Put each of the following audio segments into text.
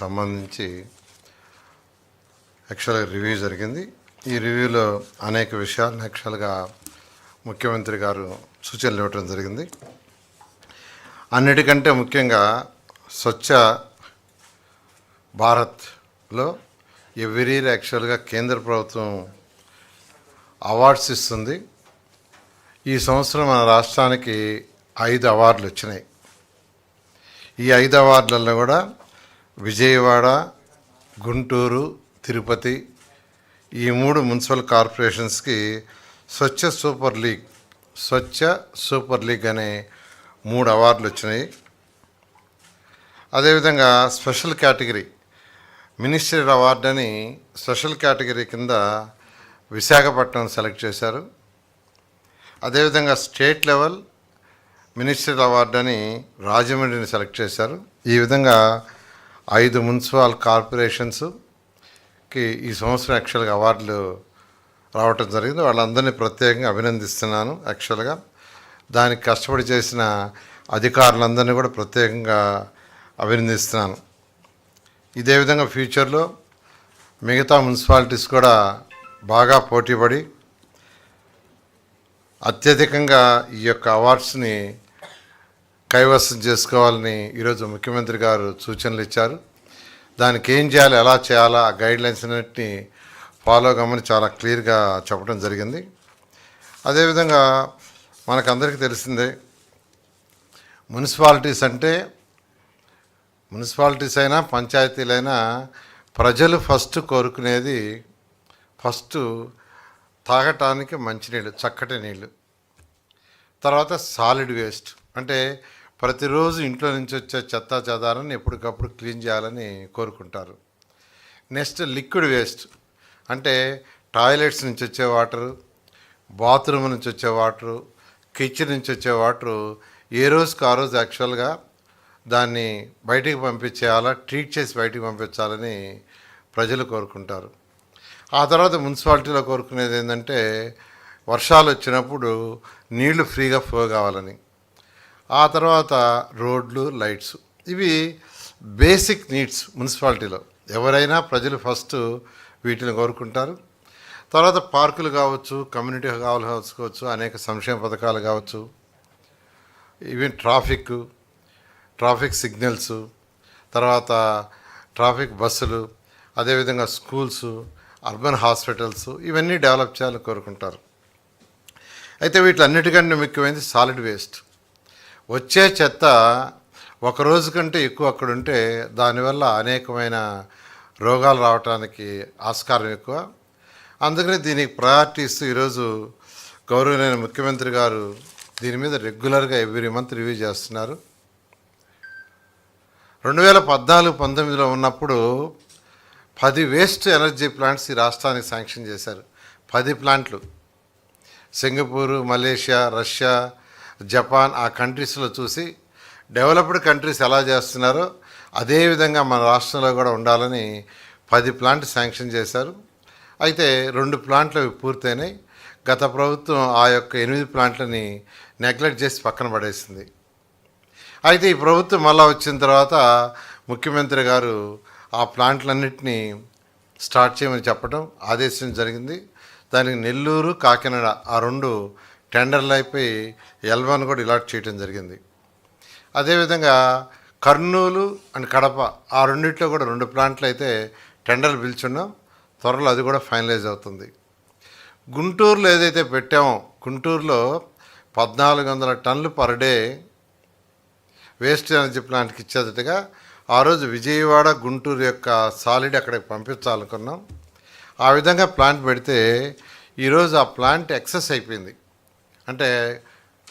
సంబంధించి యాక్చువల్గా రివ్యూ జరిగింది. ఈ రివ్యూలో అనేక విషయాలను యాక్చువల్గా ముఖ్యమంత్రి గారు సూచనలు ఇవ్వడం జరిగింది. అన్నిటికంటే ముఖ్యంగా స్వచ్ఛ భారత్లో ఎవ్రీ ఇయర్ యాక్చువల్గా కేంద్ర ప్రభుత్వం అవార్డ్స్ ఇస్తుంది. ఈ సంవత్సరం మన రాష్ట్రానికి ఐదు అవార్డులు వచ్చినాయి. ఈ ఐదు అవార్డులలో కూడా విజయవాడ గుంటూరు తిరుపతి ఈ మూడు municipal కార్పొరేషన్స్కి Swachh super league Swachh super league అనే మూడు అవార్డులు వచ్చినాయి. అదేవిధంగా స్పెషల్ కేటగిరీ మినిస్టర్ అవార్డు అని స్పెషల్ కేటగిరీ కింద విశాఖపట్నం సెలెక్ట్ చేశారు. అదేవిధంగా స్టేట్ లెవెల్ మినిస్టర్ అవార్డు అని రాజమండ్రిని సెలెక్ట్ చేశారు. ఈ విధంగా ఐదు మున్సిపల్ కార్పొరేషన్స్కి ఈ సంవత్సరం యాక్చువల్గా అవార్డులు రావటం జరిగింది. వాళ్ళందరినీ ప్రత్యేకంగా అభినందిస్తున్నాను యాక్చువల్గా. దానికి కష్టపడి చేసిన అధికారులందరినీ కూడా ప్రత్యేకంగా అభినందిస్తున్నాను. ఇదే విధంగా ఫ్యూచర్లో మిగతా మున్సిపాలిటీస్ కూడా బాగా పోటీపడి అత్యధికంగా ఈ యొక్క అవార్డ్స్ని కైవసం చేసుకోవాలని ఈరోజు ముఖ్యమంత్రి గారు సూచనలు ఇచ్చారు. దానికి ఏం చేయాలి ఎలా చేయాలా ఆ గైడ్ లైన్స్ అన్నింటినీ ఫాలో కమ్మని చాలా క్లియర్గా చెప్పడం జరిగింది. అదేవిధంగా మనకందరికీ తెలిసిందే మున్సిపాలిటీస్ అంటే మున్సిపాలిటీస్ అయినా పంచాయతీలైనా ప్రజలు ఫస్ట్ కోరుకునేది ఫస్ట్ తాగటానికి మంచినీళ్ళు చక్కటి నీళ్ళు. తర్వాత సాలిడ్ వేస్ట్. అంటే ప్రతిరోజు ఇంట్లో నుంచి వచ్చే చెత్త చెదారాన్ని ఎప్పటికప్పుడు క్లీన్ చేయాలని కోరుకుంటారు. Next liquid waste. అంటే టాయిలెట్స్ నుంచి వచ్చే వాటరు బాత్రూమ్ నుంచి వచ్చే వాటరు కిచెన్ నుంచి వచ్చే వాటరు ఏ రోజుకి ఆ రోజు యాక్చువల్గా దాన్ని బయటికి పంపించేయాలా ట్రీట్ చేసి బయటికి పంపించాలని ప్రజలు కోరుకుంటారు. ఆ తర్వాత మున్సిపాలిటీలో కోరుకునేది ఏంటంటే వర్షాలు వచ్చినప్పుడు నీళ్ళు ఫ్రీగా ఫ్లో కావాలని ఆ తర్వాత రోడ్లు లైట్స్ ఇవి బేసిక్ నీడ్స్ మున్సిపాలిటీలో. ఎవరైనా ప్రజలు ఫస్ట్ వీటిని కోరుకుంటారు. తర్వాత పార్కులు కావచ్చు కమ్యూనిటీ హాల్ కావచ్చు అనేక సంక్షేమ పథకాలు కావచ్చు. ఈవెన్ ట్రాఫిక్ ట్రాఫిక్ సిగ్నల్స్ తర్వాత ట్రాఫిక్ బస్సులు అదేవిధంగా స్కూల్స్ అర్బన్ హాస్పిటల్స్ ఇవన్నీ డెవలప్ చేయాలని కోరుకుంటారు. అయితే వీటిలన్నిటికంటే ముఖ్యమైనది సాలిడ్ వేస్ట్. వచ్చే చెత్త ఒక రోజు కంటే ఎక్కువ అక్కడ ఉంటే దానివల్ల అనేకమైన రోగాలు రావడానికి ఆస్కారం ఎక్కువ. అందుకని దీనికి ప్రయారిటీ ఇస్తూ ఈరోజు గౌరవనీయ ముఖ్యమంత్రి గారు దీని మీద రెగ్యులర్గా ఎవ్రీ మంత్ రివ్యూ చేస్తున్నారు. రెండు వేల పద్నాలుగు పంతొమ్మిదిలో ఉన్నప్పుడు పది వేస్ట్ ఎనర్జీ ప్లాంట్స్ ఈ రాష్ట్రానికి శాంక్షన్ చేశారు. పది ప్లాంట్లు. సింగపూరు మలేషియా రష్యా జపాన్ ఆ కంట్రీస్లో చూసి డెవలప్డ్ కంట్రీస్ ఎలా చేస్తున్నారో అదేవిధంగా మన రాష్ట్రంలో కూడా ఉండాలని పది ప్లాంట్ శాంక్షన్ చేశారు. అయితే రెండు ప్లాంట్లు అవి పూర్తయినాయి. గత ప్రభుత్వం ఆ యొక్క ఎనిమిది ప్లాంట్లని నెగ్లెక్ట్ చేసి పక్కన పడేసింది. అయితే ఈ ప్రభుత్వం మళ్ళా వచ్చిన తర్వాత ముఖ్యమంత్రి గారు ఆ ప్లాంట్లన్నింటినీ స్టార్ట్ చేయమని చెప్పడం ఆదేశం జరిగింది. దానికి నెల్లూరు కాకినాడ ఆ రెండు టెండర్లు అయిపోయి ఎల్వన్ కూడా ఇలాట్ చేయడం జరిగింది. అదేవిధంగా కర్నూలు అండ్ కడప ఆ రెండింటిలో కూడా రెండు ప్లాంట్లు అయితే టెండర్లు పిలుచున్నాం. త్వరలో అది కూడా ఫైనలైజ్ అవుతుంది. గుంటూరులో ఏదైతే పెట్టామో గుంటూరులో పద్నాలుగు వందల టన్నులు పర్ డే వేస్ట్ ఎనర్జీ ప్లాంట్కి ఇచ్చేటట్టుగా ఆ రోజు విజయవాడ గుంటూరు యొక్క సాలిడ్ అక్కడికి పంపించాలనుకున్నాం. ఆ విధంగా ప్లాంట్ పెడితే ఈరోజు ఆ ప్లాంట్ ఎక్సెస్ అయిపోయింది. అంటే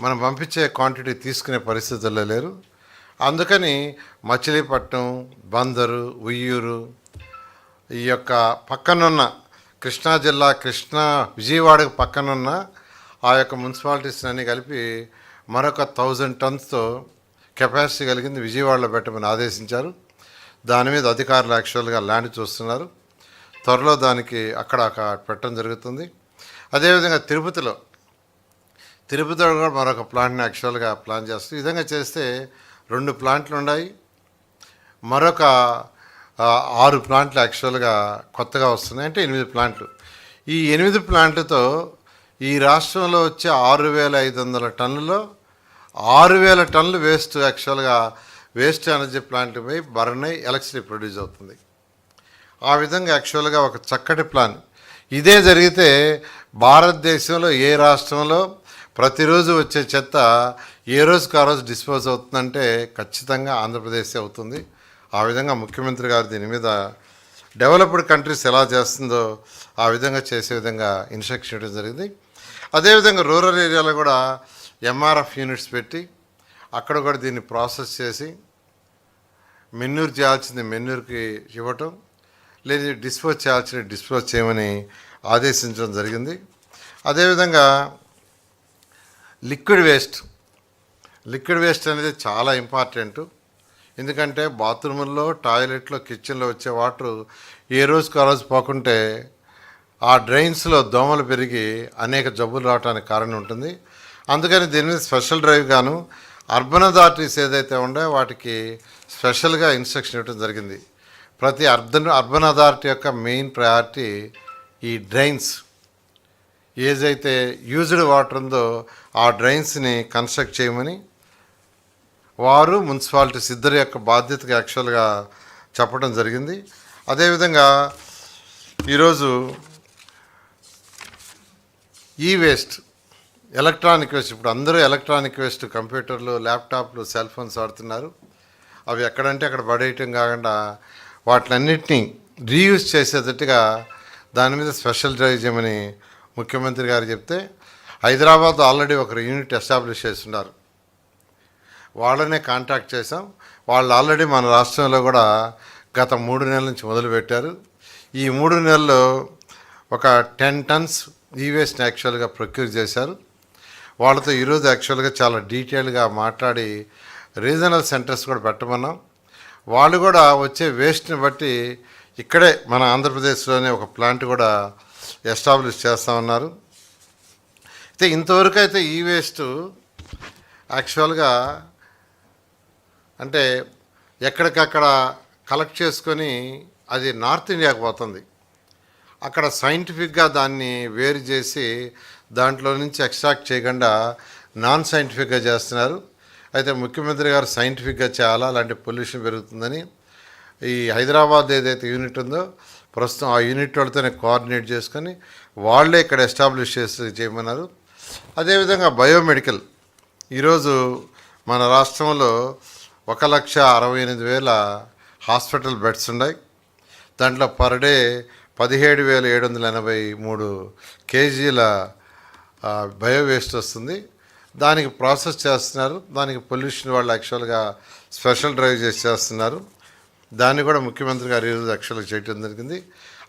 మనం పంపించే క్వాంటిటీ తీసుకునే పరిస్థితుల్లో లేరు. అందుకని మచిలీపట్నం బందరు ఉయ్యూరు ఈ యొక్క పక్కనున్న కృష్ణా జిల్లా కృష్ణా విజయవాడకు పక్కనున్న ఆ యొక్క మున్సిపాలిటీస్ అన్నీ కలిపి మరొక థౌజండ్ టన్స్తో కెపాసిటీ కలిగింది విజయవాడలో పెట్టమని ఆదేశించారు. దాని మీద అధికారులు యాక్చువల్గా ల్యాండ్ చూస్తున్నారు. త్వరలో దానికి అక్కడ అక్కడ పెట్టడం జరుగుతుంది. అదేవిధంగా తిరుపతిలో తిరుపతిలో కూడా మరొక ప్లాంట్ని యాక్చువల్గా ప్లాన్ చేస్తారు ఈ విధంగా చేస్తే రెండు ప్లాంట్లు ఉన్నాయి. మరొక ఆరు ప్లాంట్లు యాక్చువల్గా కొత్తగా వస్తున్నాయి. అంటే ఎనిమిది ప్లాంట్లు ఈ ఎనిమిది ప్లాంట్లతో ఈ రాష్ట్రంలో వచ్చే ఆరు వేల ఐదు వందల టన్నులో ఆరు వేల టన్నులు వేస్ట్ యాక్చువల్గా వేస్ట్ ఎనర్జీ ప్లాంట్ పోయి బర్నై ఎలక్ట్రిసిటీ ప్రొడ్యూస్ అవుతుంది. ఆ విధంగా యాక్చువల్గా ఒక చక్కటి ప్లాన్ ఇదే జరిగితే భారతదేశంలో ఏ రాష్ట్రంలో ప్రతిరోజు వచ్చే చెత్త ఏ రోజుకు ఆ రోజు డిస్పోజ్ అవుతుందంటే ఖచ్చితంగా ఆంధ్రప్రదేశ్ అవుతుంది. ఆ విధంగా ముఖ్యమంత్రి గారు దీని మీద డెవలప్డ్ కంట్రీస్ ఎలా చేస్తుందో ఆ విధంగా చేసే విధంగా ఇన్స్ట్రక్షన్ ఇవ్వడం జరిగింది. అదేవిధంగా రూరల్ ఏరియాలో కూడా ఎంఆర్ఎఫ్ యూనిట్స్ పెట్టి అక్కడ కూడా దీన్ని ప్రాసెస్ చేసి మెన్యూర్ చేయాల్సింది మెన్యూర్కి ఇవ్వటం లేదు డిస్పోజ్ చేయాల్సిన డిస్పోజ్ చేయమని ఆదేశించడం జరిగింది. అదేవిధంగా లిక్విడ్ వేస్ట్. లిక్విడ్ వేస్ట్ అనేది చాలా ఇంపార్టెంట్. ఎందుకంటే బాత్రూముల్లో టాయిలెట్లో కిచెన్లో వచ్చే వాటర్ ఏ రోజుకు ఆ రోజు పోకుంటే ఆ డ్రైన్స్లో దోమలు పెరిగి అనేక జబ్బులు రావడానికి కారణం ఉంటుంది. అందుకని దీని మీద స్పెషల్ డ్రైవ్ గాను అర్బన్ అథారిటీస్ ఏదైతే ఉండే వాటికి స్పెషల్గా ఇన్స్ట్రక్షన్ ఇవ్వడం జరిగింది. ప్రతి అర్బన్ అర్బన్ అథారిటీ యొక్క మెయిన్ ప్రయారిటీ ఈ డ్రైన్స్. ఏదైతే యూజ్డ్ వాటర్ ఉందో ఆ డ్రైన్స్ని కన్స్ట్రక్ట్ చేయమని వారు మున్సిపాలిటీస్ ఇద్దరి యొక్క బాధ్యతగా యాక్చువల్గా చెప్పడం జరిగింది. అదేవిధంగా ఈరోజు ఈ వేస్ట్ ఎలక్ట్రానిక్ వేస్ట్ ఇప్పుడు అందరూ ఎలక్ట్రానిక్ వేస్ట్ కంప్యూటర్లు ల్యాప్టాప్లు సెల్ ఫోన్స్ వాడుతున్నారు. అవి ఎక్కడంటే అక్కడ పడేయటం కాకుండా వాటిలన్నింటినీ రీయూజ్ చేసేటట్టుగా దాని మీద స్పెషల్ డ్రైవ్ చేయమని ముఖ్యమంత్రి గారు చెప్తే హైదరాబాద్ ఆల్రెడీ ఒక యూనిట్ ఎస్టాబ్లిష్ చేస్తున్నారు. వాళ్ళనే కాంటాక్ట్ చేసాం వాళ్ళు ఆల్రెడీ మన రాష్ట్రంలో కూడా గత మూడు నెలల నుంచి మొదలుపెట్టారు. ఈ మూడు నెలల్లో ఒక టెన్ టన్స్ ఈ యాక్చువల్గా ప్రొక్యూర్ చేశారు. వాళ్ళతో ఈరోజు యాక్చువల్గా చాలా డీటెయిల్గా మాట్లాడి రీజనల్ సెంటర్స్ కూడా పెట్టమన్నాం. వాళ్ళు కూడా వచ్చే వేస్ట్ని బట్టి ఇక్కడే మన ఆంధ్రప్రదేశ్లోనే ఒక ప్లాంట్ కూడా ఎస్టాబ్లిష్ చేస్తామన్నారు అయితే ఇంతవరకు అయితే ఈ వేస్ట్ యాక్చువల్గా అంటే ఎక్కడికక్కడ కలెక్ట్ చేసుకొని అది నార్త్ ఇండియాకు పోతుంది. అక్కడ సైంటిఫిక్గా దాన్ని వేరు చేసి దాంట్లో నుంచి ఎక్స్ట్రాక్ట్ చేయకుండా నాన్ సైంటిఫిక్గా చేస్తున్నారు. అయితే ముఖ్యమంత్రి గారు సైంటిఫిక్గా చేయాలా? అలాంటి పొల్యూషన్ పెరుగుతుందని ఈ హైదరాబాద్ ఏదైతే యూనిట్ ఉందో ప్రస్తుతం ఆ యూనిట్ వాళ్ళతోనే కోఆర్డినేట్ చేసుకొని వాళ్ళే ఇక్కడ ఎస్టాబ్లిష్ చేసి చేయమన్నారు. అదేవిధంగా బయోమెడికల్ ఈరోజు మన రాష్ట్రంలో ఒక లక్ష అరవై ఎనిమిది వేల హాస్పిటల్ బెడ్స్ ఉన్నాయి. దాంట్లో పర్ డే పదిహేడు వేల ఏడు వందల ఎనభై మూడు కేజీల బయో వేస్ట్ వస్తుంది. దానికి ప్రాసెస్ చేస్తున్నారు. దానికి పొల్యూషన్ వాళ్ళు యాక్చువల్గా స్పెషల్ డ్రైవ్ చేసి చేస్తున్నారు. దాన్ని కూడా ముఖ్యమంత్రి గారు ఈరోజు యాక్చువల్గా చేయటం జరిగింది.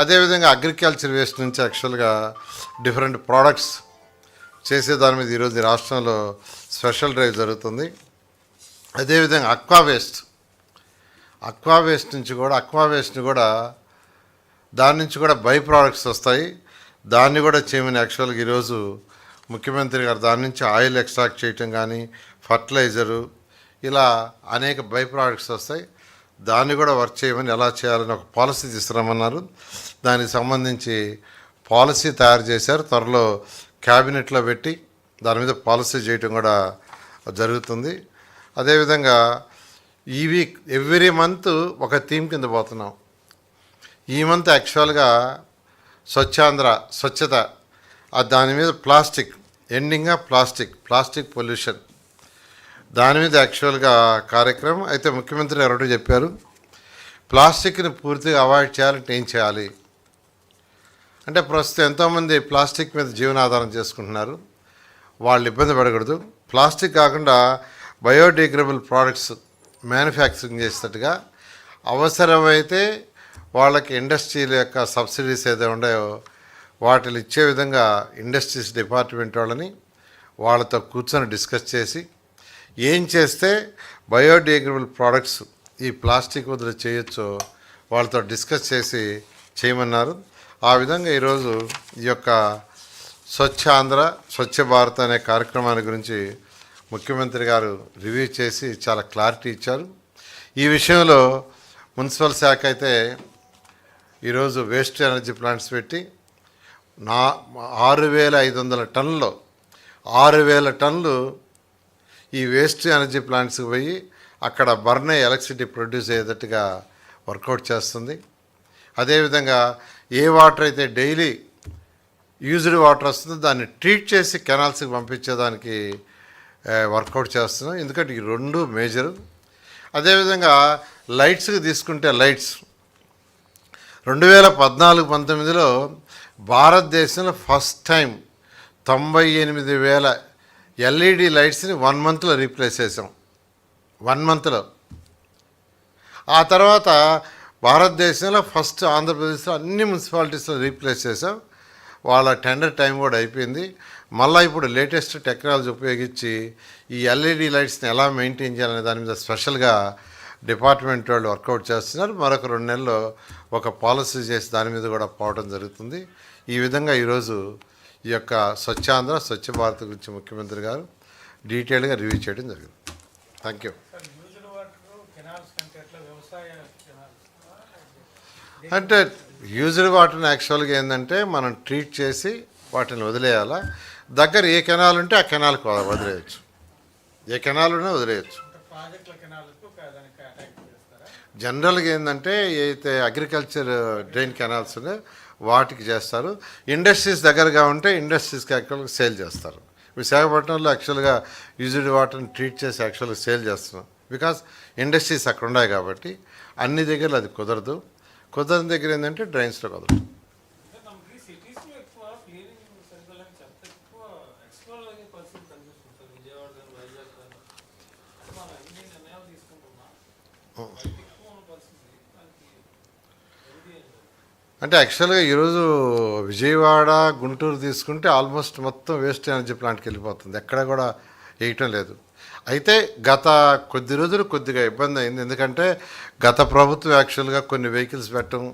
అదేవిధంగా అగ్రికల్చర్ వేస్ట్ నుంచి యాక్చువల్గా డిఫరెంట్ ప్రోడక్ట్స్ చేసే దాని మీద ఈరోజు రాష్ట్రంలో స్పెషల్ డ్రైవ్ జరుగుతుంది. అదేవిధంగా అక్వా వేస్ట్ అక్వా వేస్ట్ నుంచి కూడా అక్వా వేస్ట్ని కూడా దాని నుంచి కూడా బై ప్రోడక్ట్స్ వస్తాయి. దాన్ని కూడా చేయమని యాక్చువల్గా ఈరోజు ముఖ్యమంత్రి గారు దాని నుంచి ఆయిల్ ఎక్స్ట్రాక్ట్ చేయటం కానీ ఫర్టిలైజరు ఇలా అనేక బై ప్రోడక్ట్స్ వస్తాయి. దాన్ని కూడా వర్క్ చేయమని ఎలా చేయాలని ఒక పాలసీ తీసుకురామన్నారు దానికి సంబంధించి పాలసీ తయారు చేశారు. త్వరలో క్యాబినెట్లో పెట్టి దాని మీద పాలసీ చేయటం కూడా జరుగుతుంది. అదేవిధంగా ఈ వీక్ ఎవ్రీ మంత్ ఒక థీమ్ కింద పోతున్నాం. ఈ మంత్ యాక్చువల్గా స్వచ్ఛాంధ్ర స్వచ్ఛత దాని మీద ప్లాస్టిక్ ఎండింగ్గా ప్లాస్టిక్ ప్లాస్టిక్ పొల్యూషన్. దాని మీద యాక్చువల్గా కార్యక్రమం. అయితే ముఖ్యమంత్రి గారు చెప్పారు ప్లాస్టిక్ని పూర్తిగా అవాయిడ్ చేయాలంటే ఏం చేయాలి? అంటే ప్రస్తుతం ఎంతోమంది ప్లాస్టిక్ మీద జీవనాధారం చేసుకుంటున్నారు. వాళ్ళు ఇబ్బంది పడకూడదు. ప్లాస్టిక్ కాకుండా బయోడిగ్రేడబుల్ ప్రోడక్ట్స్ మ్యానుఫ్యాక్చరింగ్ చేసేటట్టుగా అవసరమైతే వాళ్ళకి ఇండస్ట్రీల యొక్క సబ్సిడీస్ ఏదో ఉన్నాయో వాటిని ఇచ్చే విధంగా ఇండస్ట్రీస్ డిపార్ట్మెంట్ వాళ్ళని వాళ్ళతో కూర్చొని డిస్కస్ చేసి ఏం చేస్తే బయోడిగ్రేడబుల్ ప్రోడక్ట్స్ ఈ ప్లాస్టిక్ వదిలి చేయొచ్చో వాళ్ళతో డిస్కస్ చేసి చేయమన్నారు. ఆ విధంగా ఈరోజు ఈ యొక్క స్వచ్ఛ ఆంధ్ర స్వచ్ఛ భారత్ అనే కార్యక్రమాన్ని గురించి ముఖ్యమంత్రి గారు రివ్యూ చేసి చాలా క్లారిటీ ఇచ్చారు. ఈ విషయంలో మున్సిపల్ శాఖ అయితే ఈరోజు వేస్ట్ ఎనర్జీ ప్లాంట్స్ పెట్టి నా ఆరు వేల ఐదు వందల టన్నులు ఆరు వేల టన్నులు ఈ వేస్ట్ ఎనర్జీ ప్లాంట్స్కి పోయి అక్కడ బర్న్ ఎలక్ట్రిసిటీ ప్రొడ్యూస్ అయ్యేటట్టుగా వర్కౌట్ చేస్తుంది. అదేవిధంగా ఏ వాటర్ అయితే డైలీ యూజ్డ్ వాటర్ వస్తుందో దాన్ని ట్రీట్ చేసి కెనాల్స్కి పంపించేదానికి వర్కౌట్ చేస్తున్నాం. ఎందుకంటే ఈ రెండు మేజరు. అదేవిధంగా లైట్స్కి తీసుకుంటే లైట్స్. రెండు వేల పద్నాలుగు పంతొమ్మిదిలో భారతదేశంలో ఫస్ట్ టైం తొంభై ఎనిమిది వేల ఎల్ఈడి లైట్స్ని వన్ మంత్లో రీప్లేస్ చేసాం వన్ మంత్లో. ఆ తర్వాత భారతదేశంలో ఫస్ట్ ఆంధ్రప్రదేశ్లో అన్ని మున్సిపాలిటీస్లో రీప్లేస్ చేసాం వాళ్ళ టెండర్ టైం కూడా అయిపోయింది. మళ్ళీ ఇప్పుడు లేటెస్ట్ టెక్నాలజీ ఉపయోగించి ఈ ఎల్ఈడి లైట్స్ని ఎలా మెయింటైన్ చేయాలనే దాని మీద స్పెషల్గా డిపార్ట్మెంట్ వాళ్ళు వర్కౌట్ చేస్తున్నారు. మరొక రెండు నెలల్లో ఒక పాలసీ చేసి దాని మీద కూడా పోవడం జరుగుతుంది. ఈ విధంగా ఈరోజు ఈ యొక్క స్వచ్ఛాంధ్ర స్వచ్ఛ భారత్ గురించి ముఖ్యమంత్రి గారు డీటెయిల్గా రివ్యూ చేయడం జరిగింది. థ్యాంక్ యూ అంటే యూజ్డ్ వాటర్ని యాక్చువల్గా ఏంటంటే మనం ట్రీట్ చేసి వాటిని వదిలేయాలా? దగ్గర ఏ కెనాల్ ఉంటే ఆ కెనాల్కి వదిలేయచ్చు. ఏ కెనాల్ ఉన్నా వదిలేయచ్చు. జనరల్గా ఏంటంటే అయితే అగ్రికల్చర్ డ్రైన్ కెనాల్స్ ఉన్నాయో వాటికి చేస్తారు. ఇండస్ట్రీస్ దగ్గరగా ఉంటే ఇండస్ట్రీస్కి యాక్చువల్గా సేల్ చేస్తారు. విశాఖపట్నంలో యాక్చువల్గా యూజ్డ్ వాటర్ని ట్రీట్ చేసి యాక్చువల్గా సేల్ చేస్తున్నాం బికాస్ ఇండస్ట్రీస్ అక్కడ ఉన్నాయి కాబట్టి అన్ని దగ్గరలో అది కుదరదు. కుదరని దగ్గర ఏంటంటే డ్రైన్స్లో కుదరదు. అంటే అంటే యాక్చువల్గా ఈరోజు విజయవాడ గుంటూరు తీసుకుంటే ఆల్మోస్ట్ మొత్తం వేస్ట్ ఎనర్జీ ప్లాంట్కి వెళ్ళిపోతుంది. ఎక్కడ కూడా వేయటం లేదు. అయితే గత కొద్ది రోజులు కొద్దిగా ఇబ్బంది అయింది. ఎందుకంటే గత ప్రభుత్వం యాక్చువల్గా కొన్ని వెహికల్స్ పెట్టడం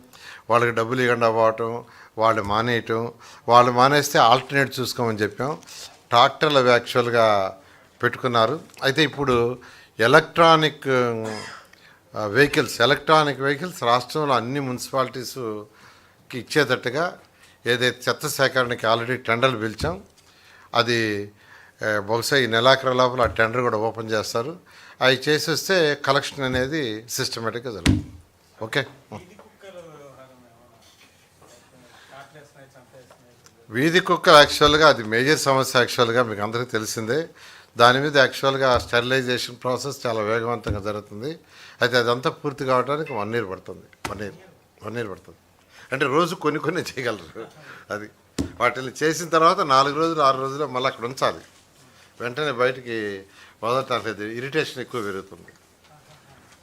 వాళ్ళకి డబ్బులు ఇవ్వకుండా అవ్వటం వాళ్ళు మానేయటం వాళ్ళు మానేస్తే ఆల్టర్నేట్ చూసుకోమని చెప్పాం. ట్రాక్టర్లు అవి యాక్చువల్గా పెట్టుకున్నారు. అయితే ఇప్పుడు ఎలక్ట్రానిక్ వెహికల్స్ ఎలక్ట్రానిక్ వెహికల్స్ రాష్ట్రంలో అన్ని మున్సిపాలిటీసు ఇచ్చేటట్టుగా ఏదైతే చెత్త సేకరణకి ఆల్రెడీ టెండర్లు పిలిచాం అది బహుశా ఈ నెలాఖరు లోపల ఆ టెండర్ కూడా ఓపెన్ చేస్తారు. అవి చేసేస్తే కలెక్షన్ అనేది సిస్టమేటిక్గా జరుగుతుంది. ఓకే? వీధి కుక్కలు వీధి కుక్కలు యాక్చువల్గా అది మేజర్ సమస్య యాక్చువల్గా మీకు అందరికీ తెలిసిందే. దాని మీద యాక్చువల్గా స్టెరిలైజేషన్ ప్రాసెస్ చాలా వేగవంతంగా జరుగుతుంది. అయితే అదంతా పూర్తి కావడానికి వన్ ఇయర్ పడుతుంది. వన్ ఇయర్ వన్ ఇయర్ పడుతుంది. అంటే రోజు కొన్ని కొన్ని చేయగలరు. అది. వాటిని చేసిన తర్వాత నాలుగు రోజులు ఆరు రోజులు మళ్ళీ అక్కడ ఉంచాలి. వెంటనే బయటికి వదలటానికి ఇరిటేషన్ ఎక్కువ పెరుగుతుంది.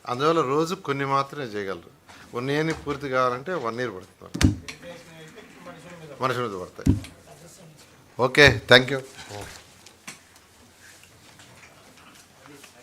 అందువల్ల రోజు కొన్ని మాత్రమే చేయగలరు. కొన్ని పూర్తి కావాలంటే వన్ ఇయర్ పడుతుంది. ఇరిటేషన్ మనుషుల మీద పడతాయి. Okay thank you